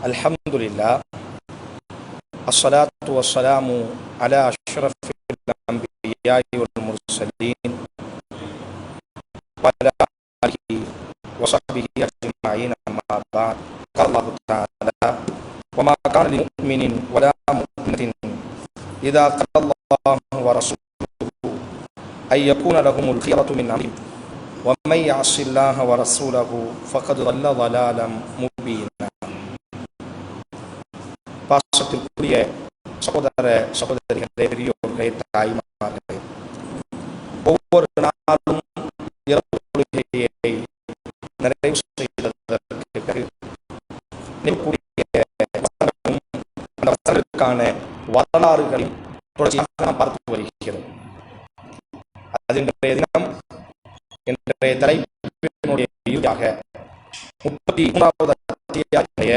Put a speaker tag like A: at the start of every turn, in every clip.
A: الحمد لله الصلاة والسلام على أشرف الأنبياء والمرسلين وعلى آله وصحبه أجمعين أما بعد. قال الله تعالى وما كان لمؤمن ولا مؤمنة إذا قضى الله ورسوله أن يكون لهم الخيرة من أمرهم ومن يعص الله ورسوله فقد ضل ضلالا مبينا. பாசத்திற்குரிய சகோதர சகோதரிகளே பெரியோர்களே தாய்மார்களே ஒவ்வொரு நாளும் இரவு தொழுகையை நிறைவு செய்ததற்கு பிறகு அந்த வசனத்திற்கான வரலாறுகளை தொடர்ச்சியாக நாம் பார்த்து வருகிறோம். அது இன்றைய தினம் இன்றைய தலைப்பினுடைய இறுதியாக முப்பத்தி மூன்றாவது அத்தியாய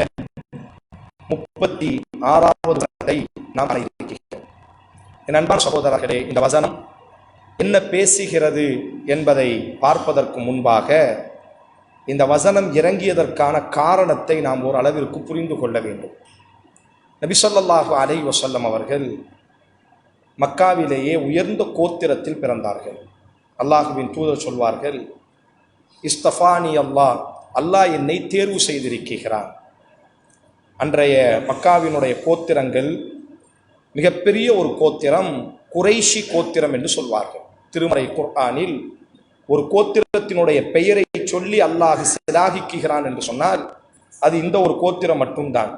A: முப்பத்தி ஆறாவது வசனத்தை நாம் காண இருக்கிறோம் என் அன்பான சகோதரர்களே இந்த வசனம் என்ன பேசுகிறது என்பதை பார்ப்பதற்கு முன்பாக இந்த வசனம் இறங்கியதற்கான காரணத்தை நாம் ஒரு அளவிற்கு புரிந்து கொள்ள வேண்டும். நபி ஸல்லல்லாஹு அலைஹி அவர்கள் மக்காவிலேயே உயர்ந்த கோத்திரத்தில் பிறந்தார்கள். அல்லாஹுவின் தூதர் சொல்வார்கள் இஸ்தஃபானி அல்லாஹ் அல்லாஹ் என்னை தேர்வு செய்திருக்கிறான். அன்றைய மக்காவினுடைய கோத்திரங்கள் மிகப்பெரிய ஒரு கோத்திரம் குறைஷி கோத்திரம் என்று சொல்வார்கள். திருமறை குர்ஆனில் ஒரு கோத்திரத்தினுடைய பெயரை சொல்லி அல்லாஹ் சிலாகிக்குகிறான் என்று சொன்னால் அது இந்த ஒரு கோத்திரம் மட்டும்தான்.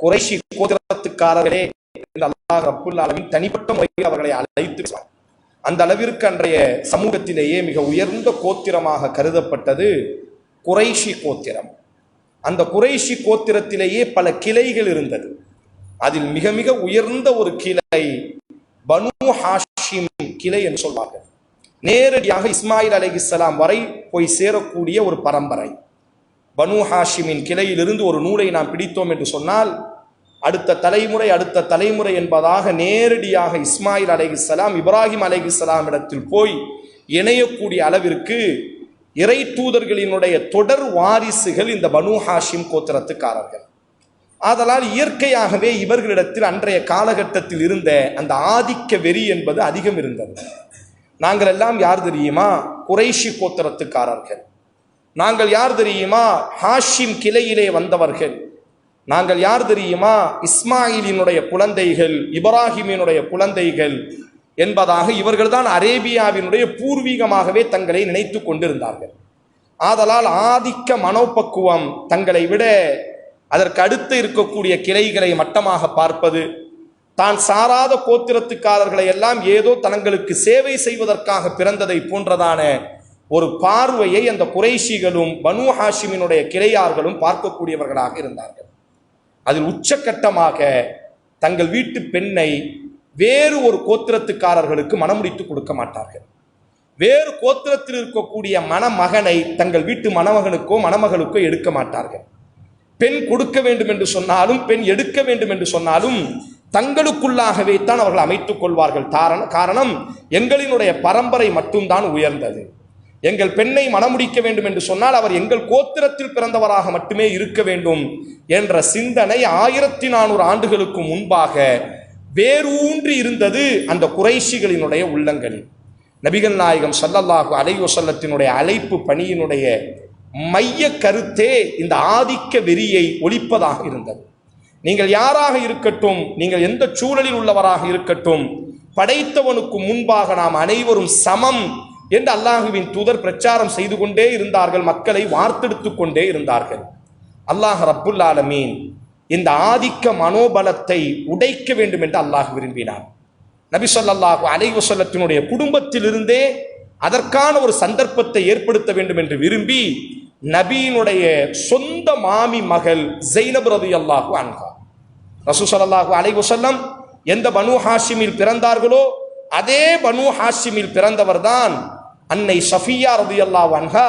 A: குறைஷி கோத்திரத்துக்காரர்களே அல்லாஹ் ரப்புல் தனிப்பட்ட முறையில் அவர்களை அழைத்து அந்த அளவிற்கு அன்றைய சமூகத்திலேயே மிக உயர்ந்த கோத்திரமாக கருதப்பட்டது குறைஷி கோத்திரம். அந்த குறைஷி கோத்திரத்திலேயே பல கிளைகள் இருந்தது. அதில் மிக மிக உயர்ந்த ஒரு கிளை பனு ஹாஷிம் கிளை என்று சொல்வார்கள். நேரடியாக இஸ்மாயில் அலைஹிஸ்ஸலாம் வரை போய் சேரக்கூடிய ஒரு பரம்பரை. பனு ஹாஷிமின் கிளையிலிருந்து ஒரு நூலை நாம் பிடித்தோம் என்று சொன்னால் அடுத்த தலைமுறை அடுத்த தலைமுறை என்பதாக நேரடியாக இஸ்மாயில் அலைஹிஸ்ஸலாம் இப்ராஹிம் அலைஹிஸ்ஸலாம் இடத்தில் போய் இணையக்கூடிய அளவிற்கு இறை தூதர்களினுடைய தொடர் வாரிசுகள் இந்த பனு ஹாஷிம் கோத்திரத்துக்காரர்கள். ஆதலால் இயற்கையாகவே இவர்களிடத்தில் அன்றைய காலகட்டத்தில் இருந்த அந்த ஆதிக்க வெறி என்பது அதிகம் இருந்தது. நாங்கள் எல்லாம் யார் தெரியுமா? குறைஷி கோத்திரத்துக்காரர்கள். நாங்கள் யார் தெரியுமா? ஹாஷிம் கிளையிலே வந்தவர்கள். நாங்கள் யார் தெரியுமா? இஸ்மாயிலினுடைய குழந்தைகள் இப்ராஹிமினுடைய குழந்தைகள் என்பதாக இவர்கள்தான் அரேபியாவினுடைய பூர்வீகமாகவே தங்களை நினைத்து கொண்டிருந்தார்கள். ஆதலால் ஆதிக்க மனோபக்குவம் தங்களை விட அதற்கு அடுத்து இருக்கக்கூடிய கிளைகளை மட்டமாக பார்ப்பது தான் சாராத கோத்திரத்துக்காரர்களை எல்லாம் ஏதோ தங்களுக்கு சேவை செய்வதற்காக பிறந்ததை போன்றதான ஒரு பார்வையை அந்த குறைஷிகளும் பனு ஹாஷிமினுடைய கிளையார்களும் பார்க்கக்கூடியவர்களாக இருந்தார்கள். அதில் உச்சக்கட்டமாக தங்கள் வீட்டு பெண்ணை வேறு ஒரு கோத்திரத்துக்காரர்களுக்கு மனமுடித்து கொடுக்க மாட்டார்கள். வேறு கோத்திரத்தில் இருக்கக்கூடிய மணமகனை தங்கள் வீட்டு மணமகனுக்கோ மணமகளுக்கோ எடுக்க மாட்டார்கள். பெண் கொடுக்க வேண்டும் என்று சொன்னாலும் பெண் எடுக்க வேண்டும் என்று சொன்னாலும் தங்களுக்குள்ளாகவே தான் அவர்கள் அமைத்துக் கொள்வார்கள். தாரண காரணம் எங்களினுடைய பரம்பரை மட்டும்தான் உயர்ந்தது. எங்கள் பெண்ணை மணமுடிக்க வேண்டும் என்று சொன்னால் அவர் எங்கள் கோத்திரத்தில் பிறந்தவராக மட்டுமே இருக்க வேண்டும் என்ற சிந்தனை ஆயிரத்தி நானூறு ஆண்டுகளுக்கு முன்பாக வேரூன்றி இருந்தது அந்த குறைஷிகளினுடைய உள்ளங்களில். நபிகள் நாயகம் சல்லல்லாஹு அலைவசல்லத்தினுடைய அழைப்பு பணியினுடைய மைய கருத்தே இந்த ஆதிக்க வெறியை ஒழிப்பதாக இருந்தது. நீங்கள் யாராக இருக்கட்டும் நீங்கள் எந்த சூழலில் உள்ளவராக இருக்கட்டும் படைத்தவனுக்கு முன்பாக நாம் அனைவரும் சமம் என்று அல்லாஹுவின் தூதர் பிரச்சாரம் செய்து கொண்டே இருந்தார்கள் மக்களை வார்த்தெடுத்து கொண்டே இருந்தார்கள். அல்லாஹ் ரப்புல் ஆலமீன் இந்த ஆதிக்க மனோபலத்தை உடைக்க வேண்டும் என்று அல்லாஹ் விரும்பினான். நபி சொல்லாஹு அலைவசல்லத்தினுடைய குடும்பத்திலிருந்தே அதற்கான ஒரு சந்தர்ப்பத்தை ஏற்படுத்த வேண்டும் என்று விரும்பி நபியினுடைய சொந்த மாமி மகள் ஜெய்னப் ரலியல்லாஹு அன்ஹா. ரசூல் ஸல்லல்லாஹு அலைவசல்லம் எந்த பனு ஹாஷிமில் பிறந்தார்களோ அதே பனு ஹாஷிமில் பிறந்தவர்தான் அன்னை சஃபியா அல்லாஹ் அன்ஹா.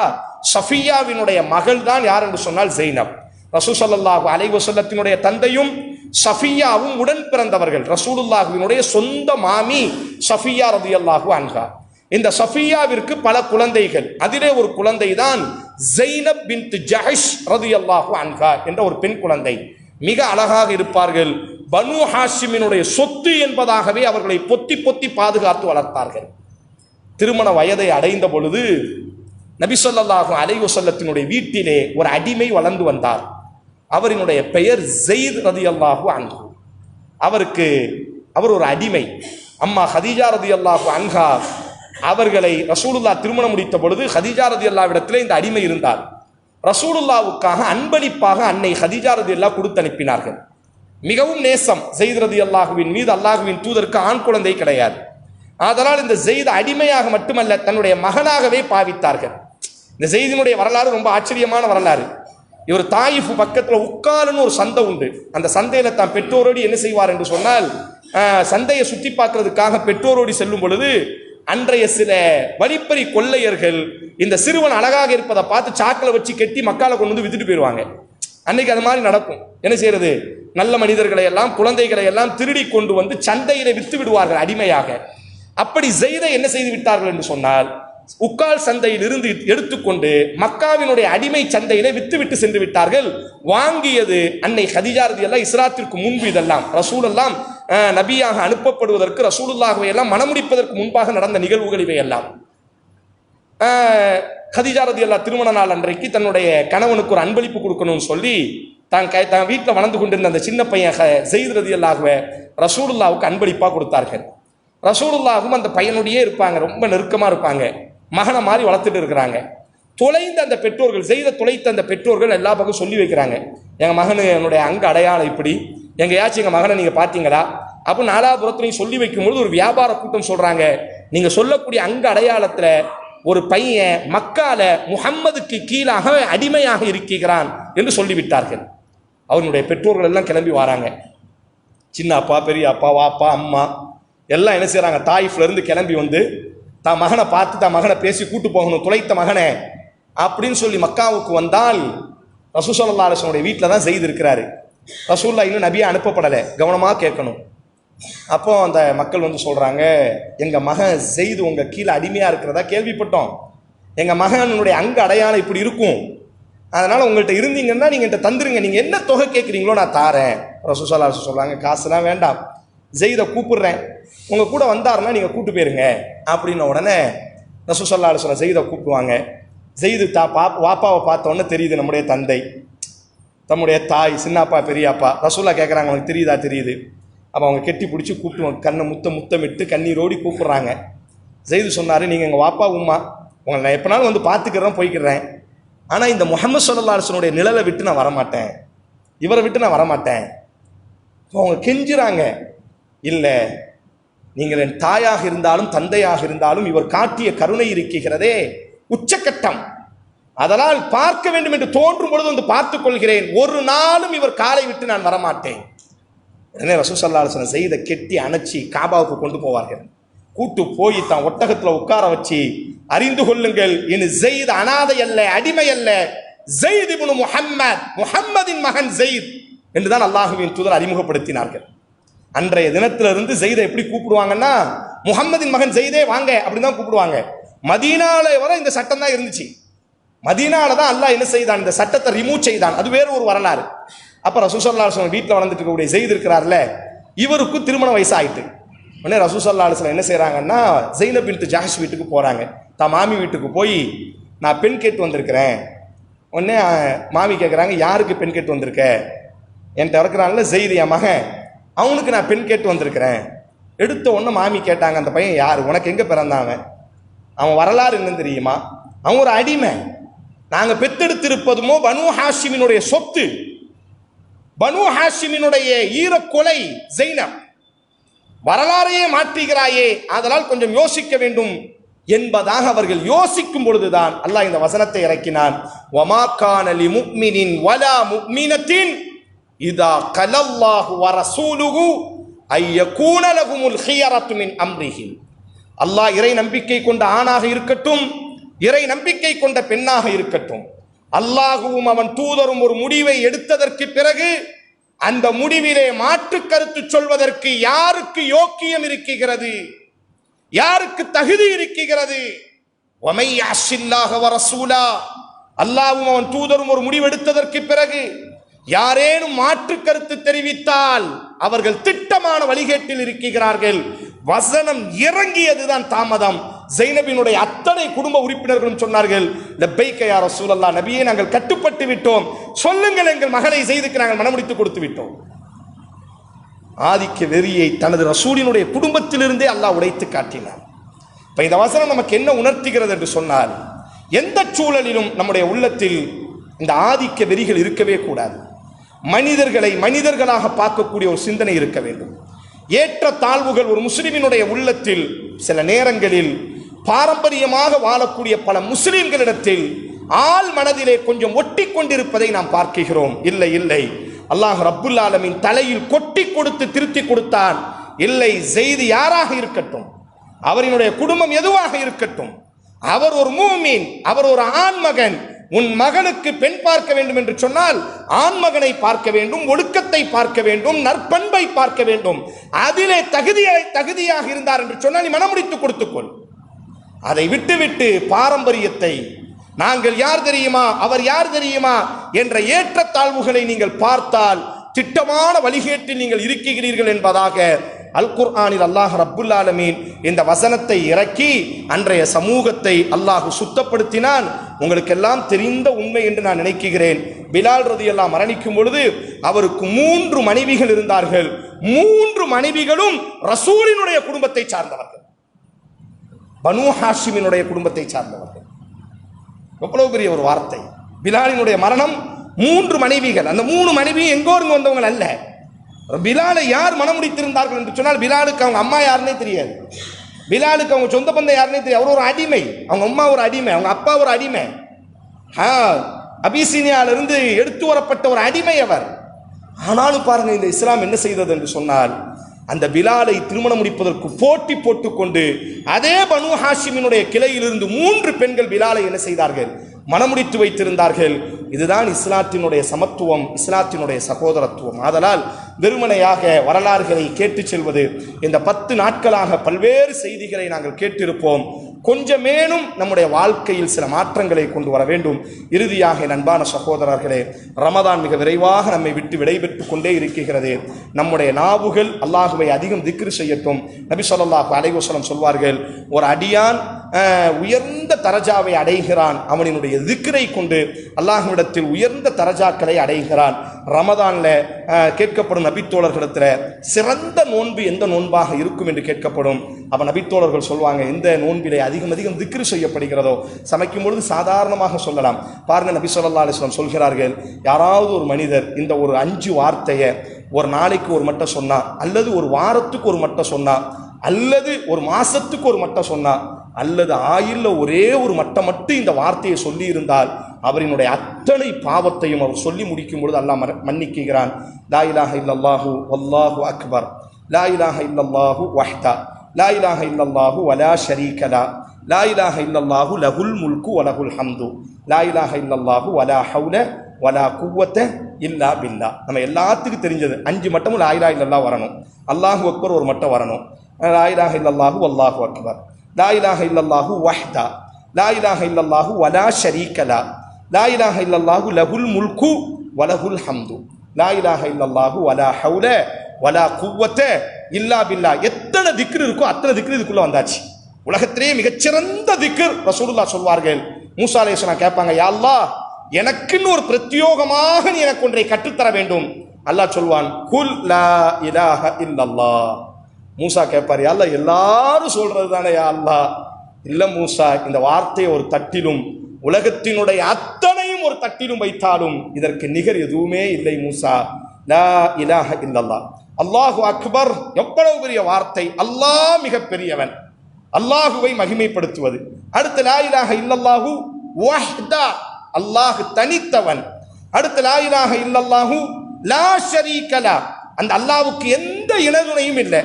A: சஃபியாவினுடைய மகள் தான் யார் என்று சொன்னால் ஜெய்னப் ரசூசல்லாஹு அலைவசல்லத்தினுடைய தந்தையும் சஃபியாவும் உடன் பிறந்தவர்கள். ரசூலுல்லாஹுவினுடைய சொந்த மாமி சஃபியா ரலியல்லாஹு அன்ஹா. இந்த சஃபியாவிற்கு பல குழந்தைகள். அதிலே ஒரு குழந்தை தான் ஜெய்னப் பின் ரது அல்லாஹு அன்ஹா என்ற ஒரு பெண் குழந்தை. மிக அழகாக இருப்பார்கள். பனு ஹாஷிமினுடைய சொத்து என்பதாகவே அவர்களை பொத்தி பொத்தி பாதுகாத்து வளர்த்தார்கள். திருமண வயதை அடைந்த பொழுது நபி அலைவசல்லத்தினுடைய வீட்டிலே ஒரு அடிமை வளர்ந்து வந்தார். அவரினுடைய பெயர் ஜெயித் ரதியல்லாஹு அன்ஹு. அவருக்கு அவர் ஒரு அடிமை. அம்மா ஹதீஜா ரதியல்லாஹு அன்ஹா அவர்களை ரசூலுல்லா திருமணம் முடித்த பொழுது ஹதீஜா ரதியல்லாவிடத்திலே இந்த அடிமை இருந்தார். ரசூலுல்லாவுக்காக அன்பளிப்பாக அன்னை ஹதீஜா ரதியல்லா கொடுத்து அனுப்பினார்கள் மிகவும் நேசம் ஜெயித் ரதி அல்லாஹுவின் மீது அல்லாஹுவின் தூதருக்கு ஆண் குழந்தை கிடையாது. ஆதலால் இந்த ஜெயித் அடிமையாக மட்டுமல்ல தன்னுடைய மகனாகவே பாவித்தார்கள். இந்த ஜெயிதினுடைய வரலாறு ரொம்ப ஆச்சரியமான வரலாறு. இவர் தாயிஃப் பக்கத்தில் உக்காலுன்னு ஒரு சந்தை உண்டு. அந்த சந்தையில் தான் பெற்றோரோடு என்ன செய்வார் என்று சொன்னால் சந்தையை சுற்றி பார்க்கறதுக்காக பெற்றோரோடு செல்லும் பொழுது அன்றைய சில வழிப்பறி கொள்ளையர்கள் இந்த சிறுவன் அழகாக இருப்பதை பார்த்து சாக்கில் வச்சு கெட்டி மக்களை கொண்டு வந்து வித்துட்டு போயிடுவாங்க அன்னைக்கு அது மாதிரி நடக்கும். என்ன செய்யறது? நல்ல மனிதர்களை எல்லாம் குழந்தைகளை எல்லாம் திருடி கொண்டு வந்து சந்தையில வித்து விடுவார்கள் அடிமையாக. அப்படி செய்த என்ன செய்து விட்டார்கள் என்று சொன்னால் உக்கால் சந்தையில் இருந்து எடுத்துக்கொண்டு மக்காவினுடைய அடிமை சந்தையிலே வித்துவிட்டு சென்று விட்டார்கள். வாங்கியது அன்னை ஹதிஜாரதி எல்லாம் இஸ்ராத்திற்கு முன்பு இதெல்லாம். ரசூல் எல்லாம் நபியாக அனுப்பப்படுவதற்கு ரசூலுல்லாகவே எல்லாம் மனமுடிப்பதற்கு முன்பாக நடந்த நிகழ்வுகள் இவையெல்லாம். எல்லாம் அல்லா திருமண நாள் அன்றைக்கு தன்னுடைய கணவனுக்கு ஒரு அன்பளிப்பு கொடுக்கணும்னு சொல்லி தான் கை தான் வீட்டில் வளர்ந்து கொண்டிருந்த அந்த சின்ன பையன் ஜெயித் ரதி அல்லாஹுவை ரசூலுல்லாவுக்கு அன்பளிப்பாக கொடுத்தார்கள். ரசூலுல்லாவும் அந்த பையனுடையே இருப்பாங்க ரொம்ப நெருக்கமாக இருப்பாங்க. மகனை மாதிரி வளர்த்துட்டு இருக்கிறாங்க. தொலைந்த அந்த பெற்றோர்கள் செய்த தொலைத்த அந்த பெற்றோர்கள் எல்லா பக்கம் சொல்லி வைக்கிறாங்க. எங்கள் மகனு என்னுடைய அங்க அடையாளம் இப்படி. எங்கேயாச்சும் எங்கள் மகனை நீங்கள் பார்த்தீங்களா? அப்போ நாலாபுரத்துலையும் சொல்லி வைக்கும்பொழுது ஒரு வியாபார கூட்டம் சொல்கிறாங்க நீங்கள் சொல்லக்கூடிய அங்க அடையாளத்தில் ஒரு பையன் மக்கால முஹம்மதுக்கு கீழாக அடிமையாக இருக்கிறான் என்று சொல்லிவிட்டார்கள். அவனுடைய பெற்றோர்கள் எல்லாம் கிளம்பி வராங்க. சின்ன அப்பா பெரிய அப்பா வாப்பா அம்மா எல்லாம் என்ன செய்கிறாங்க தாய்ஃப்லேருந்து கிளம்பி வந்து தான் மகனை பார்த்து தான் மகனை பேசி கூட்டு போகணும் துளைத்த மகனை அப்படின்னு சொல்லி மக்காவுக்கு வந்தால் ரசூசல்லா அலிஸ்வனுடைய வீட்டில் தான் செய்து இருக்கிறாரு. ரசூல்லா இன்னும் நபியை அனுப்பப்படலை. கவனமாக கேட்கணும். அப்போ அந்த மக்கள் வந்து சொல்கிறாங்க எங்கள் மகன் செய்து உங்கள் கீழே அடிமையாக இருக்கிறதா கேள்விப்பட்டோம். எங்கள் மகனுடைய அங்க அடையாளம் இப்படி இருக்கும். அதனால் உங்கள்கிட்ட இருந்தீங்கன்னா நீங்கள் என்கிட்ட தந்துருங்க. நீங்கள் என்ன தொகை கேட்குறீங்களோ நான் தாரேன். ரசூசல்லா சொல்கிறாங்க காசுலாம் வேண்டாம். ஜெயிதை கூப்பிடுறேன். உங்கள் கூட வந்தாருன்னா நீங்கள் கூட்டு போயிருங்க. அப்படின்ன உடனே ரசூசல்லா சொல்ல ஜெயிதை கூப்பிடுவாங்க. ஜெயிது தா பா வாப்பாவை பார்த்த உடனே தெரியுது நம்முடைய தந்தை. தம்முடைய தாய் சின்னப்பா பெரியப்பா. ரசூல்லா கேட்குறாங்க அவங்களுக்கு தெரியுதா தெரியுது? அப்போ அவங்க கெட்டி பிடிச்சி கூப்பிட்டு கண்ணை முத்த முத்தமிட்டு கண்ணீரோடி கூப்பிட்றாங்க. ஜெயிது சொன்னார் நீங்கள் எங்கள் வாப்பா உம்மா உங்களை நான் எப்போனாலும் வந்து பார்த்துக்கிறேன் போய்க்கிறேன். ஆனால் இந்த முகமது சல்லா அரசனுடைய நிழலை விட்டு நான் வரமாட்டேன். இவரை விட்டு நான் வரமாட்டேன். இப்போ அவங்க கெஞ்சுறாங்க. இல்லை நீங்கள் என் தாயாக இருந்தாலும் தந்தையாக இருந்தாலும் இவர் காட்டிய கருணை இருக்கிறதே உச்சக்கட்டம். அதனால் பார்க்க வேண்டும் என்று தோன்றும் பொழுது வந்து பார்த்துக் கொள்கிறேன். ஒரு நாளும் இவர் காலை விட்டு நான் வரமாட்டேன். உடனே ரசூசல்லாசன செய்த கெட்டி அணைச்சி காபாவுக்கு கொண்டு போவார்கள். கூட்டு போய் தான் ஒட்டகத்தில் உட்கார வச்சு அறிந்து கொள்ளுங்கள் இனி ஜெயித் அனாதை அல்ல அடிமை அல்ல. ஜெயித் இப்னு முஹம்மத் முஹம்மதின் மகன் ஜெயித். என்றுதான் அல்லாஹுவின் தூதர் அறிமுகப்படுத்தினார்கள். அன்றைய தினத்திலிருந்து ஜெயிதை எப்படி கூப்பிடுவாங்கன்னா முகம்மதின் மகன் ஜெயிதே வாங்க அப்படின்னு தான் கூப்பிடுவாங்க. மதீனால வர இந்த சட்டம் தான் இருந்துச்சு. மதீனால தான் அல்லாஹ் என்ன செய்தான்? இந்த சட்டத்தை ரிமூவ் செய்தான். அது வேறு ஒரு வரலாறு. அப்போ ரசூசல்லா அலுவலம் வீட்டில் வளர்ந்துட்டு இருக்கக்கூடிய செய்து இருக்கிறார்ல இவருக்கும் திருமண வயசு ஆயிட்டு. உடனே ரசூசல்லா அலுவலம் என்ன செய்கிறாங்கன்னா ஜெயினப் பின் ஜாஷ் வீட்டுக்கு போகிறாங்க தான் மாமி வீட்டுக்கு போய் நான் பெண் கேட்டு வந்திருக்கிறேன். உடனே மாமி கேட்குறாங்க யாருக்கு பெண் கேட்டு வந்திருக்க? என்கிட்ட இருக்கிறான்ல ஜெயிது என் மகன். அவனுக்கு நான் பெண் கேட்டு வந்திருக்கிறேன். எடுத்த உடனே மாமி கேட்டாங்க அந்த பையன் யார்? உனக்கு எங்கே பிறந்தான் அவன்? அவன் வரலாறு என்னன்னு தெரியுமா? அவன் ஒரு அடிமை. நாங்கள் பெத்தெடுத்திருப்பதுமோ பனு ஹாஷிமினுடைய சொத்து. பனு ஹாஷிமினுடைய ஈரக்கொலை ஜெய்னப். வரலாறையே மாற்றுகிறாயே அதனால் கொஞ்சம் யோசிக்க வேண்டும் என்பதாக அவர்கள் யோசிக்கும் பொழுதுதான் அல்லாஹ் இந்த வசனத்தை இறக்கினான். வமா முக்மினின் வலா முக்மினத்தின் இதா கலல்லாஹு வரசூலுகு ரசூலுஹு ஐயகூன லகுமுல் ஹியரத்து அல்லாஹ் இறை நம்பிக்கை கொண்ட ஆணாக இருக்கட்டும் இறை நம்பிக்கை கொண்ட பெண்ணாக இருக்கட்டும் அல்லாஹுவும் அவன் தூதரும் ஒரு முடிவை எடுத்ததற்கு பிறகு அந்த முடிவிலே மாற்று கருத்து சொல்வதற்கு யாருக்கு யோக்கியம் இருக்கிறது? யாருக்கு தகுதி இருக்கிறது? ஒமை வரசூலா அல்லாவும் அவன் தூதரும் ஒரு முடிவெடுத்ததற்கு பிறகு யாரேனும் மாற்று கருத்து தெரிவித்தால் அவர்கள் திட்டமான வழிகேட்டில் இருக்கிறார்கள். வசனம் இறங்கியதுதான் தாமதம். ஜெய்னபினுடைய அத்தனை குடும்ப உறுப்பினர்களும் சொன்னார்கள் லெப்பைக்க யார சூழல்லா நபியை நாங்கள் கட்டுப்பட்டு விட்டோம். சொல்லுங்கள் எங்கள் மகனை செய்துக்கு நாங்கள் மனமுடித்து கொடுத்து விட்டோம். ஆதிக்க வெறியை தனது ரசூலினுடைய குடும்பத்திலிருந்தே அல்லாஹ் உடைத்து காட்டினார் இப்ப இந்த வசனம் நமக்கு என்ன உணர்த்துகிறது என்று சொன்னால் எந்த சூழலிலும் நம்முடைய உள்ளத்தில் இந்த ஆதிக்க வெறிகள் இருக்கவே கூடாது. மனிதர்களை மனிதர்களாக பார்க்கக்கூடிய ஒரு சிந்தனை இருக்க வேண்டும். ஏற்ற தாழ்வுகள் ஒரு முஸ்லிமினுடைய உள்ளத்தில் சில நேரங்களில் பாரம்பரியமாக வாழக்கூடிய பல முஸ்லிம்களிடத்தில் ஆள் மனதிலே கொஞ்சம் ஒட்டி கொண்டிருப்பதை நாம் பார்க்கிறோம். இல்லை இல்லை. அல்லாஹ் ரப்புல் ஆலமின் தலையில் கொட்டி கொடுத்து திருத்தி கொடுத்தான் இல்லை செய்தி யாராக இருக்கட்டும்? அவரினுடைய குடும்பம் எதுவாக இருக்கட்டும்? அவர் ஒரு மூமீன் அவர் ஒரு ஆண்மகன் உன் மகனுக்கு பெண் பார்க்க வேண்டும் என்று சொன்னால் ஆண்மகனை பார்க்க வேண்டும் ஒழுக்கத்தை பார்க்க வேண்டும் நற்பண்பை பார்க்க வேண்டும். அதிலே தகுதியை தகுதியாக இருந்தார் என்று சொன்னால் நீ மனமுடித்து கொடுத்துக்கொள். அதை விட்டுவிட்டு பாரம்பரியத்தை நாங்கள் யார் தெரியுமா அவர் யார் தெரியுமா என்ற ஏற்றத்தாழ்வுகளை நீங்கள் பார்த்தால் திட்டமான வழிகேட்டில் நீங்கள் இருக்கிறீர்கள் என்பதாக அல் குர்ஆனில் அல்லாஹ் ரப்புல் ஆலமீன் இந்த வசனத்தை இறக்கி அன்றைய சமூகத்தை அல்லாஹ் சுத்தப்படுத்தினான். உங்களுக்கெல்லாம் தெரிந்த உண்மை என்று நான் நினைக்கிறேன். பிலால் ரதி எல்லாம் மரணிக்கும் பொழுது அவருக்கு மூன்று மனைவிகள் இருந்தார்கள். மூன்று மனைவிகளும் ரசூலினுடைய குடும்பத்தை சார்ந்தவர்கள். பனு ஹாஷிமினுடைய குடும்பத்தை சார்ந்தவர்கள். எவ்வளவு பெரிய ஒரு வார்த்தை. பிலாலினுடைய மரணம் மூன்று மனைவிகள். அந்த மூணு மனைவியும் எங்கோ இருந்து வந்தவங்க அல்ல. பிலாலை யார் மனமுடித்திருந்தார்கள் என்று சொன்னால் பிலாலுக்கு அவங்க அம்மா யாருன்னே தெரியாது. பிலாலுக்கு அவங்க சொந்த பந்தம் யாருன்னே தெரியாது. அவர் ஒரு அடிமை. அவங்க அம்மா ஒரு அடிமை. அவங்க அப்பா ஒரு அடிமை. ஆ அபிசீனியாவிலிருந்து எடுத்து வரப்பட்ட ஒரு அடிமை அவர். ஆனாலும் பாருங்க இந்த இஸ்லாம் என்ன செய்தது என்று சொன்னால் அந்த பிலாலை திருமணம் முடிப்பதற்கு போட்டி போட்டுக்கொண்டு அதே பனு ஹாஷிமினுடைய கிளையிலிருந்து மூன்று பெண்கள் பிலாலை என்ன செய்தார்கள்? மனமுடித்து வைத்திருந்தார்கள். இதுதான் இஸ்லாத்தினுடைய சமத்துவம் இஸ்லாத்தினுடைய சகோதரத்துவம். ஆதலால் வெறுமனையாக வரலாறுகளை கேட்டுச் செல்வது இந்த பத்து நாட்களாக பல்வேறு செய்திகளை நாங்கள் கேட்டிருப்போம். கொஞ்சமேனும் நம்முடைய வாழ்க்கையில் சில மாற்றங்களை கொண்டு வர வேண்டும். இறுதியாக நண்பான சகோதரர்களே ரமதான் மிக விரைவாக நம்மை விட்டு விடைபெற்று கொண்டே இருக்கிறது. நம்முடைய நாவுகள் அல்லாஹுவை அதிகம் திக்ரு செய்யட்டும். நபி சொல்லாஹு அலைவசலம் சொல்வார்கள் ஒரு அடியான் உயர்ந்த தரஜாவை அடைகிறான். அவனினுடைய திக்கரை கொண்டு அல்லாஹ்விடத்தில் உயர்ந்த தரஜாக்களை அடைகிறான். ரமதானில் கேட்கப்படும் நபித்தோழர்களிடத்தில் சிறந்த நோன்பு எந்த நோன்பாக இருக்கும் என்று கேட்கப்படும். அப்போ நபித்தோழர்கள் சொல்வாங்க எந்த நோன்பிலே அதிகம் அதிகம் திக்ரு செய்யப்படுகிறதோ சமைக்கும் பொழுது சாதாரணமாக சொல்லலாம். பாருங்க நபி சொல்லா அலிஸ்லாம் சொல்கிறார்கள் யாராவது ஒரு மனிதர் இந்த ஒரு அஞ்சு வார்த்தையை ஒரு நாளைக்கு ஒரு மட்டை சொன்னால் அல்லது ஒரு வாரத்துக்கு ஒரு மட்டை சொன்னால் அல்லது ஒரு மாதத்துக்கு ஒரு மட்டை சொன்னால் அல்லது ஆயில்ல ஒரே ஒரு மட்டம் மட்டும் இந்த வார்த்தையை சொல்லி இருந்தால் அவரினுடைய அத்தனை பாவத்தையும் அவர் சொல்லி முடிக்கும் பொழுது அல்லாஹ் மன்னிக்குகிறான். மன்னிக்கிறான் லா இலாஹ இல்லல்லாஹு வல்லாஹு அக்பர். லா இலாஹ இல்லல்லாஹு வஹ்தா. லா இலாஹ இல்லல்லாஹு வலா ஷரீகலா லா. இலாஹ இல்லல்லாஹு லஹுல் முல்கு வலஹுல் ஹம்து. லா இலாஹ இல்லல்லாஹு வலா ஹவுல வலா குவத்த இல்லா பில்லா. நம்ம எல்லாத்துக்கும் தெரிஞ்சது. அஞ்சு மட்டமும் லா இலாஹ இல்லல்லாஹ் வரணும். அல்லாஹு அக்பர் ஒரு மட்டம் வரணும். லா இலாஹ இல்லல்லாஹு வல்லாஹு அக்பர். லா இலாஹ இல்லல்லாஹு வஹ்தா லா இலாஹ இல்லல்லாஹு வலா ஷரீகலா லா இலாஹ இல்லல்லாஹு லஹுல் முல்கு வலஹுல் ஹம்து லா இலாஹ இல்லல்லாஹு வலா ஹவுல வலா குவத்த இல்லா பில்லா எத்தனை திக்ரு இருக்கோ அத்தனை திக்ரு இதுக்குள்ள வந்தாச்சு. உலகத்திலேயே மிகச்சிறந்த திக்ர் ரசூலுல்லா சொல்வார்கள். மூசா அலைஹிஸ்ஸலாம் கேட்பாங்க யா அல்லாஹ் எனக்குன்னு ஒரு பிரத்யோகமாக நீ எனக்கு ஒன்றை கற்றுத்தர வேண்டும். அல்லாஹ் சொல்வான் குல் லா இலாஹ இல்லல்லாஹ். மூசா கேட்பார் யா எல்லாரும் சொல்றது தானே யா அல்லாஹ்? இல்ல மூசா இந்த வார்த்தையை ஒரு தட்டிலும் உலகத்தினுடைய அத்தனையும் ஒரு தட்டிலும் வைத்தாலும் இதற்கு நிகர் எதுவுமே இல்லை மூசா. லா இலாஹ இல்லல்லாஹ். அல்லாஹு அக்பர். எவ்வளவு பெரிய வார்த்தை. அல்லாஹ் மிக பெரியவன் அல்லாஹுவை மகிமைப்படுத்துவது. அடுத்து லா இலாஹ இல்லல்லாஹு வஹ்தா. அல்லாஹ் தனித்தவன். அடுத்து லா இலாஹ இல்லல்லாஹு லா ஷரீகலா. அந்த அல்லாவுக்கு எந்த இணதுணையும் இல்லை.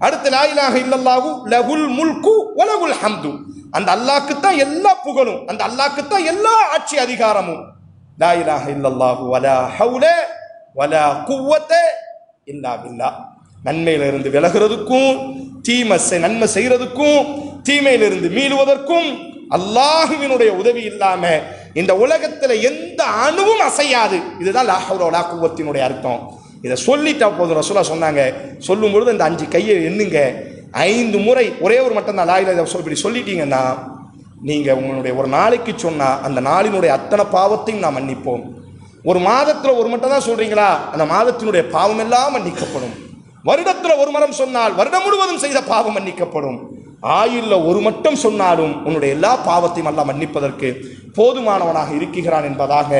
A: அடுத்து லாயிலாக இலாஹ இல்லல்லாஹு லகுல் முல்கு வலகுல் ஹம்து. அந்த அல்லாஹ்க்கு தான் எல்லா புகழும் அந்த அல்லாஹ்க்கு தான் எல்லா ஆட்சி அதிகாரமும். லாயிலாக இலாஹ இல்லல்லாஹு வலா ஹவுல வலா குவத்த இல்லா பில்லா. நன்மையிலிருந்து விலகிறதுக்கும் தீமை செய்- நன்மை செய்கிறதுக்கும் தீமையிலிருந்து மீளுவதற்கும் அல்லாஹுவினுடைய உதவி இல்லாம இந்த உலகத்தில் எந்த அணுவும் அசையாது. இதுதான் லாஹவுலா குவத்தினுடைய அர்த்தம். இதை சொல்லிட்டா போதும். ரசூலா சொன்னாங்க சொல்லும் பொழுது இந்த அஞ்சு கையை எண்ணுங்க. ஐந்து முறை ஒரே ஒரு மட்டும் தான் லாயில இப்படி சொல்லிட்டீங்கன்னா நீங்கள் உங்களுடைய ஒரு நாளைக்கு சொன்னால் அந்த நாளினுடைய அத்தனை பாவத்தையும் நான் மன்னிப்போம். ஒரு மாதத்தில் ஒரு மட்டும் தான் சொல்கிறீங்களா அந்த மாதத்தினுடைய பாவம் எல்லாம் மன்னிக்கப்படும். வருடத்தில் ஒரு மரம் சொன்னால் வருடம் முழுவதும் செய்த பாவம் மன்னிக்கப்படும். ஆயுள்ல ஒரு மட்டும் சொன்னாலும் உன்னுடைய எல்லா பாவத்தையும் எல்லாம் மன்னிப்பதற்கு போதுமானவனாக இருக்கிறான் என்பதாக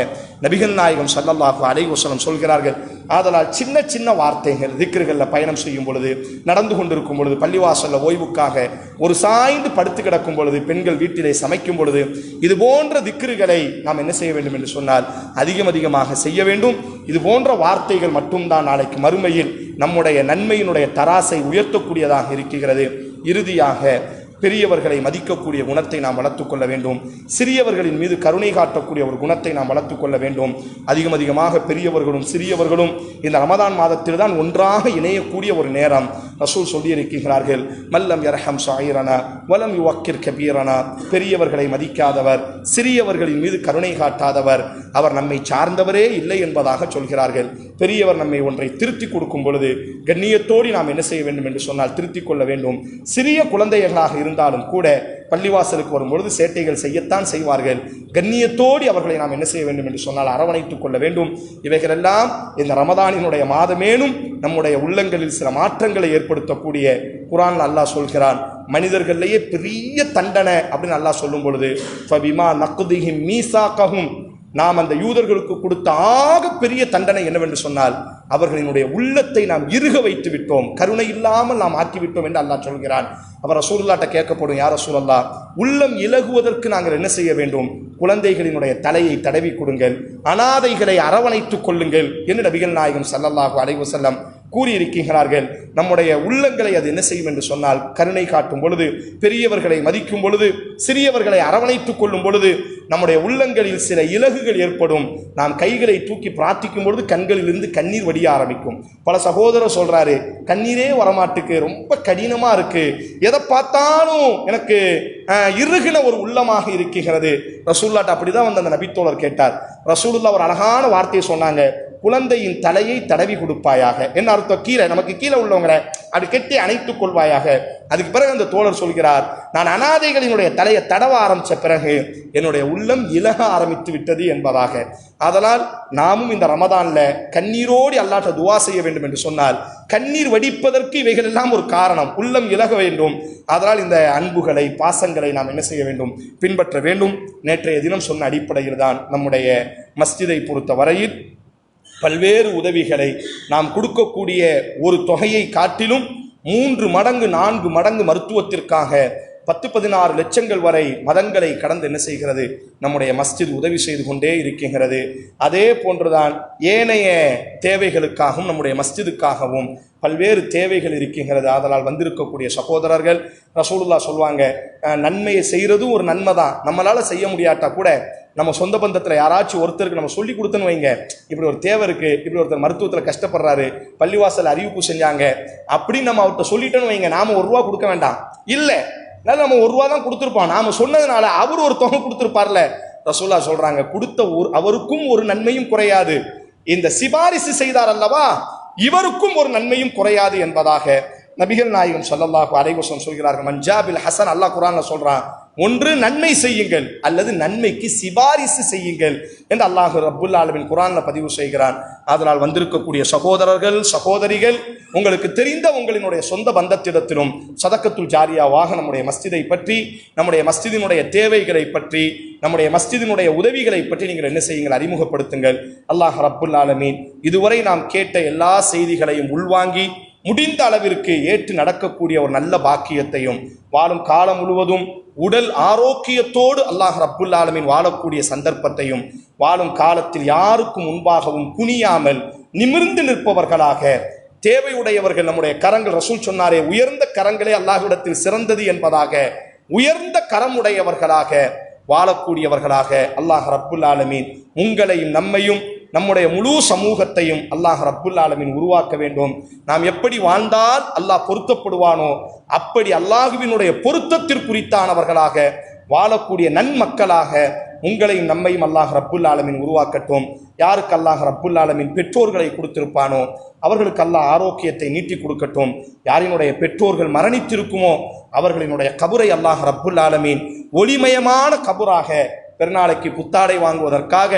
A: நபிகள் நாயகம் சல்லல்லாஹு அலைஹி சொல்கிறார்கள். ஆதலால் சின்ன சின்ன வார்த்தைகள் திக்கர்களில் பயணம் செய்யும் பொழுது நடந்து கொண்டிருக்கும் பொழுது பள்ளிவாசலில் ஓய்வுக்காக ஒரு சாய்ந்து படுத்து கிடக்கும் பொழுது பெண்கள் வீட்டிலே சமைக்கும் பொழுது இது போன்ற திக்கர்களை நாம் என்ன செய்ய வேண்டும் என்று சொன்னால் அதிகம் அதிகமாக செய்ய வேண்டும். இது போன்ற வார்த்தைகள் மட்டும்தான் நாளைக்கு மறுமையில் நம்முடைய நன்மையினுடைய தராசை உயர்த்தக்கூடியதாக இருக்கிறது. இறுதியாக பெரியவர்களை மதிக்கக்கூடிய குணத்தை நாம் வளர்த்துக்கொள்ள வேண்டும். சிறியவர்களின் மீது கருணை காட்டக்கூடிய ஒரு குணத்தை நாம் வளர்த்துக்கொள்ள வேண்டும். அதிகம் அதிகமாக பெரியவர்களும் சிறியவர்களும் இந்த ரமதான் மாதத்தில் தான் ஒன்றாக இணையக்கூடிய ஒரு நேரம். ரசூல் சொல்லியிருக்கிறார்கள் மல்லம் யர்ஹம் சாயிரனா வலம் யுவக்கிர் கபீரனா. பெரியவர்களை மதிக்காதவர் சிறியவர்களின் மீது கருணை காட்டாதவர். அவர் நம்மை சார்ந்தவரே இல்லை என்பதாக சொல்கிறார்கள். பெரியவர் நம்மை ஒன்றை திருத்தி கொடுக்கும் பொழுது கண்ணியத்தோடு நாம் என்ன செய்ய வேண்டும் என்று சொன்னால் திருத்திக் கொள்ள வேண்டும். சிறிய குழந்தைகளாக இருந்தாலும் கூட பள்ளிவாசலுக்கு வரும்பொழுது சேட்டைகள் செய்யத்தான் செய்வார்கள். கண்ணியத்தோடு அவர்களை நாம் என்ன செய்ய வேண்டும் என்று சொன்னால் அரவணைத்துக் கொள்ள வேண்டும். இவைகளெல்லாம் இந்த ரமதானினுடைய மாதமேனும் நம்முடைய உள்ளங்களில் சில மாற்றங்களை ஏற்படுத்தக்கூடிய குரான் அல்லாஹ் சொல்கிறான். மனிதர்களையே பெரிய தண்டனை அப்படின்னு அல்லாஹ் சொல்லும் பொழுது ஃபபிமா நக்குதிஹிம் மீசாக்கஹும் நாம் அந்த யூதர்களுக்கு கொடுத்த ஆக பெரிய தண்டனை என்னவென்று சொன்னால் அவர்களினுடைய உள்ளத்தை நாம் இறுக வைத்து விட்டோம். கருணை இல்லாமல் நாம் ஆக்கிவிட்டோம் என்று அல்லாஹ் சொல்கிறான். அவர் ரசூலுல்லாட்ட கேட்கப்படும் யார் ரசூலல்லா உள்ளம் இலகுவதற்கு நாங்கள் என்ன செய்ய வேண்டும்? குழந்தைகளினுடைய தலையை தடவி கொடுங்கள் அனாதைகளை அரவணைத்துக் கொள்ளுங்கள் என்று நபிகள் நாயகம் சல்லல்லாஹு அலைவசல்லம் கூறியிருக்கிறார்கள் நம்முடைய உள்ளங்களை அது என்ன செய்யும் என்று சொன்னால் கருணை காட்டும் பொழுது பெரியவர்களை மதிக்கும் பொழுது சிறியவர்களை அரவணைத்துக் கொள்ளும் பொழுது நம்முடைய உள்ளங்களில் சில இலகுகள் ஏற்படும். நாம் கைகளை தூக்கி பிரார்த்திக்கும் பொழுது கண்களிலிருந்து கண்ணீர் வடிய ஆரம்பிக்கும். பல சகோதரர் சொல்றாரு கண்ணீரே வரமாட்டுக்கு ரொம்ப கடினமா இருக்கு. எதை பார்த்தாலும் எனக்கு இருகின ஒரு உள்ளமாக இருக்கிறது. ரசூல்லாட்ட அப்படிதான் வந்து அந்த நபித்தோழர் கேட்டார். ரசூலுல்லா ஒரு அழகான வார்த்தையை சொன்னாங்க. குழந்தையின் தலையை தடவி கொடுப்பாயாக. என்ன அர்த்தம்? கீழே நமக்கு கீழே உள்ளவங்களை அப்படி கெட்டி அணைத்துக் கொள்வாயாக. அதுக்கு பிறகு அந்த தோழர் சொல்கிறார் நான் அனாதைகளினுடைய தலையை தடவ ஆரம்பித்த பிறகு என்னுடைய உள்ளம் இலக ஆரம்பித்து விட்டது என்பதாக. அதனால் நாமும் இந்த ரமதானில் கண்ணீரோடு அல்லாட்ட துவா செய்ய வேண்டும் என்று சொன்னால் கண்ணீர் வடிப்பதற்கு இவைகள் எல்லாம் ஒரு காரணம். உள்ளம் இலக வேண்டும். அதனால் இந்த அன்புகளை பாசங்களை நாம் என்ன செய்ய வேண்டும்? பின்பற்ற வேண்டும். நேற்றைய தினம் சொன்ன அடிப்படையில் தான் நம்முடைய மஸ்ஜிதை பொறுத்த வரையில் பல்வேறு உதவிகளை நாம் கொடுக்கக்கூடிய ஒரு தொகையை காட்டிலும் மூன்று மடங்கு நான்கு மடங்கு மருத்துவத்திற்காக பத்து பதினாறு லட்சங்கள் வரை மதங்களை கடந்து என்ன செய்கிறது? நம்முடைய மஸ்ஜித் உதவி செய்து கொண்டே இருக்கின்றது. அதே போன்றுதான் ஏனைய தேவைகளுக்காகவும் நம்முடைய மஸ்ஜிதுக்காகவும் பல்வேறு தேவைகள் இருக்கின்றது. ஆதலால் வந்திருக்கக்கூடிய சகோதரர்கள் ரசூலுல்லா சொல்லுவாங்க நன்மையை செய்கிறதும் ஒரு நன்மை தான். நம்மளால் செய்ய முடியாட்டா கூட நம்ம சொந்த பந்தத்தில் யாராச்சும் ஒருத்தருக்கு நம்ம சொல்லி கொடுத்தோன்னு வைங்க. இப்படி ஒரு தேவை இருக்குது இப்படி ஒருத்தர் மருத்துவத்தில் கஷ்டப்படுறாரு பள்ளிவாசல் அறிவிப்பு செஞ்சாங்க அப்படின்னு நம்ம அவர்கிட்ட சொல்லிட்டோன்னு வைங்க. நாம ஒரு ரூபா கொடுக்க வேண்டாம். இல்லை அதனால நம்ம ஒரு ரூபா தான் கொடுத்துருப்போம். நாம் சொன்னதுனால அவர் ஒரு தொகை கொடுத்துருப்பார்ல. ரசோல்லா சொல்கிறாங்க கொடுத்த ஒரு அவருக்கும் ஒரு நன்மையும் குறையாது. இந்த சிபாரிசு செய்தார் அல்லவா? இவருக்கும் ஒரு நன்மையும் குறையாது என்பதாக நபிகள் நாயகம் சொல்லல்லாஹு அலைஹி சொல்கிறார்கள் மஞ்சாபில் ஹசன் அல்லாஹ் குரான் சொல்றான் ஒன்று நன்மை செய்யுங்கள் அல்லது நன்மைக்கு சிபாரிசு செய்யுங்கள் என்று அல்லாஹு ரப்புல் ஆலமின் குர்ஆன்ல பதிவு செய்கிறான். அதனால் வந்திருக்கக்கூடிய சகோதரர்கள் சகோதரிகள் உங்களுக்கு தெரிந்த உங்களினுடைய சொந்த பந்தத்திடத்திலும் சதக்கத்துள் ஜாரியாவாக நம்முடைய மஸ்ஜிதை பற்றி நம்முடைய மஸ்ஜிதினுடைய தேவைகளை பற்றி நம்முடைய மஸ்ஜிதினுடைய உதவிகளை பற்றி நீங்கள் என்ன செய்யுங்கள் அறிமுகப்படுத்துங்கள். அல்லாஹ் ரப்புல் ஆலமீன் இதுவரை நாம் கேட்ட எல்லா செய்திகளையும் உள்வாங்கி முடிந்த அளவிற்கு ஏற்று நடக்கக்கூடிய ஒரு நல்ல பாக்கியத்தையும் வாழும் காலம் முழுவதும் உடல் ஆரோக்கியத்தோடு அல்லாஹ் ரப்புல் ஆலமீன் வாழக்கூடிய சந்தர்ப்பத்தையும் வாழும் காலத்தில் யாருக்கும் முன்பாகவும் குனியாமல் நிமிர்ந்து நிற்பவர்களாக தேவையுடையவர்கள் நம்முடைய கரங்கள் ரசூல் சொன்னாரே உயர்ந்த கரங்களே அல்லாஹ்விடத்தில் சிறந்தது என்பதாக உயர்ந்த கரம் உடையவர்களாக வாழக்கூடியவர்களாக அல்லாஹ் ரப்புல் ஆலமீன் உங்களையும் நம்மையும் நம்முடைய முழு சமூகத்தையும் அல்லாஹ் ரப்புல் ஆலமின் உருவாக்க வேண்டும். நாம் எப்படி வாழ்ந்தால் அல்லாஹ் பொருத்தப்படுவானோ அப்படி அல்லாஹுவினுடைய பொருத்தத்திற்குரித்தானவர்களாக வாழக்கூடிய நன்மக்களாக உங்களையும் நம்மையும் அல்லாஹ் ரப்புல் ஆலமீன் உருவாக்கட்டும். யாருக்கு அல்லாஹ் ரப்புல் ஆலமீன் பெற்றோர்களை கொடுத்திருப்பானோ அவர்களுக்கு அல்லாஹ் ஆரோக்கியத்தை நீட்டி கொடுக்கட்டும். யாரினுடைய பெற்றோர்கள் மரணித்திருக்குமோ அவர்களினுடைய கபுரை அல்லாஹ் ரப்புல் ஆலமீன் ஒளிமயமான கபுராக பெருநாளைக்கு புத்தாடை வாங்குவதற்காக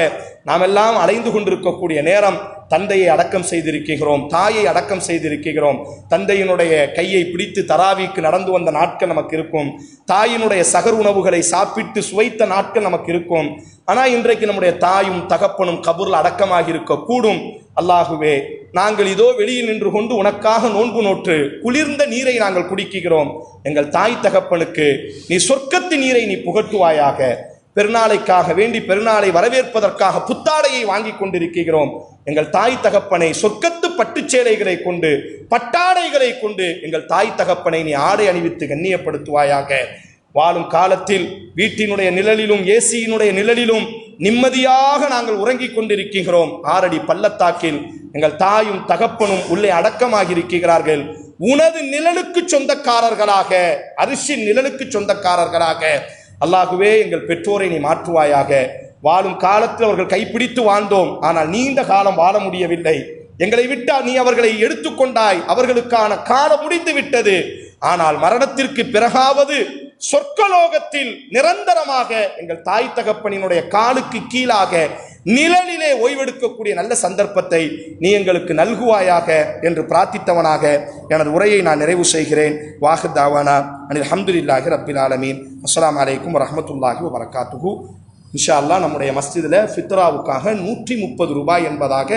A: நாம் எல்லாம் அலைந்து கொண்டிருக்கக்கூடிய நேரம் தந்தையை அடக்கம் செய்திருக்கிறோம் தாயை அடக்கம் செய்திருக்கிறோம். தந்தையினுடைய கையை பிடித்து தராவிக்கு நடந்து வந்த நாட்கள் நமக்கு இருக்கும். தாயினுடைய சகர் உணவுகளை சாப்பிட்டு சுவைத்த நாட்கள் நமக்கு இருக்கும். ஆனால் இன்றைக்கு நம்முடைய தாயும் தகப்பனும் கபூரில் அடக்கமாக இருக்கக்கூடும். அல்லாகுவே நாங்கள் இதோ வெளியில் நின்று கொண்டு உனக்காக நோன்பு நோற்று குளிர்ந்த நீரை நாங்கள் குடிக்கிறோம். எங்கள் தாய் தகப்பனுக்கு நீ சொர்க்கத்து நீரை நீ புகட்டுவாயாக. பெருநாளைக்காக வேண்டி பெருநாளை வரவேற்பதற்காக புத்தாடையை வாங்கி கொண்டிருக்கிறோம். எங்கள் தாய் தகப்பனை சொர்க்கத்து பட்டுச்சேலைகளை கொண்டு பட்டாடைகளை கொண்டு எங்கள் தாய் தகப்பனை நீ ஆடை அணிவித்து கண்ணியப்படுத்துவாயாக. வாழும் காலத்தில் வீட்டினுடைய நிழலிலும் ஏசியினுடைய நிழலிலும் நிம்மதியாக நாங்கள் உறங்கிக் கொண்டிருக்கிறோம். ஆறடி பள்ளத்தாக்கில் எங்கள் தாயும் தகப்பனும் உள்ளே அடக்கமாகி இருக்கிறார்கள் உனது நிழலுக்கு சொந்தக்காரர்களாக அரிசி நிழலுக்கு சொந்தக்காரர்களாக அல்லாஹுவே எங்கள் பெற்றோரை நீ மாற்றுவாயாக. வாழும் காலத்தில் அவர்கள் கைப்பிடித்து வாழ்ந்தோம். ஆனால் நீண்ட காலம் வாழ முடியவில்லை. எங்களை விட்டால் நீ அவர்களை எடுத்துக்கொண்டாய் அவர்களுக்கான காலம் முடிந்து விட்டது. ஆனால் மரணத்திற்கு பிறகாவது சொர்க்கலோகத்தில் நிரந்தரமாக எங்கள் தாய் தகப்பனினுடைய காலுக்கு கீழாக நிழலிலே ஓய்வெடுக்கக்கூடிய நல்ல சந்தர்ப்பத்தை நீ எங்களுக்கு நல்குவாயாக என்று பிரார்த்தித்தவனாக எனது உரையை நான் நிறைவு செய்கிறேன். வாஹு தாவானா. அனில் அஹமதுல்லாஹி ரப்பில் ஆலமீன். அஸ்லாம் அலைக்கும் வரமத்துல்லாஹி வரகாத்துகு இன்ஷா அல்லா நம்முடைய மஸ்ஜிதில் ஃபித்ராவுக்காக நூற்றி முப்பது ரூபாய் என்பதாக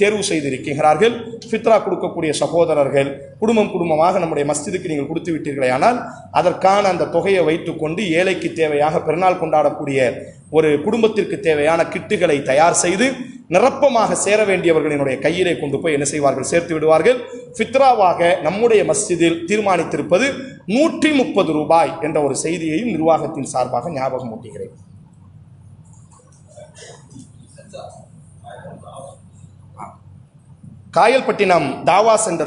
A: தேர்வு செய்திருக்கிறார்கள் ஃபித்ரா கொடுக்கக்கூடிய சகோதரர்கள் குடும்பம் குடும்பமாக நம்முடைய மஸ்ஜிதுக்கு நீங்கள் கொடுத்து விட்டீர்களே ஆனால் அதற்கான அந்த தொகையை வைத்துக்கொண்டு ஏழைக்கு தேவையாக பெருநாள் கொண்டாடக்கூடிய ஒரு குடும்பத்திற்கு தேவையான கிட்டுகளை தயார் செய்து நிரப்பமாக சேர வேண்டியவர்களினுடைய கையிலே கொண்டு போய் என்ன செய்வார்கள்? சேர்த்து விடுவார்கள். ஃபித்ராவாக நம்முடைய மஸ்ஜிதில் தீர்மானித்திருப்பது நூற்றி முப்பது ரூபாய் என்ற ஒரு செய்தியையும் நிர்வாகத்தின் சார்பாக ஞாபகம் ஊட்டுகிறேன். காயல்பட்டினம் தாவா சென்டர்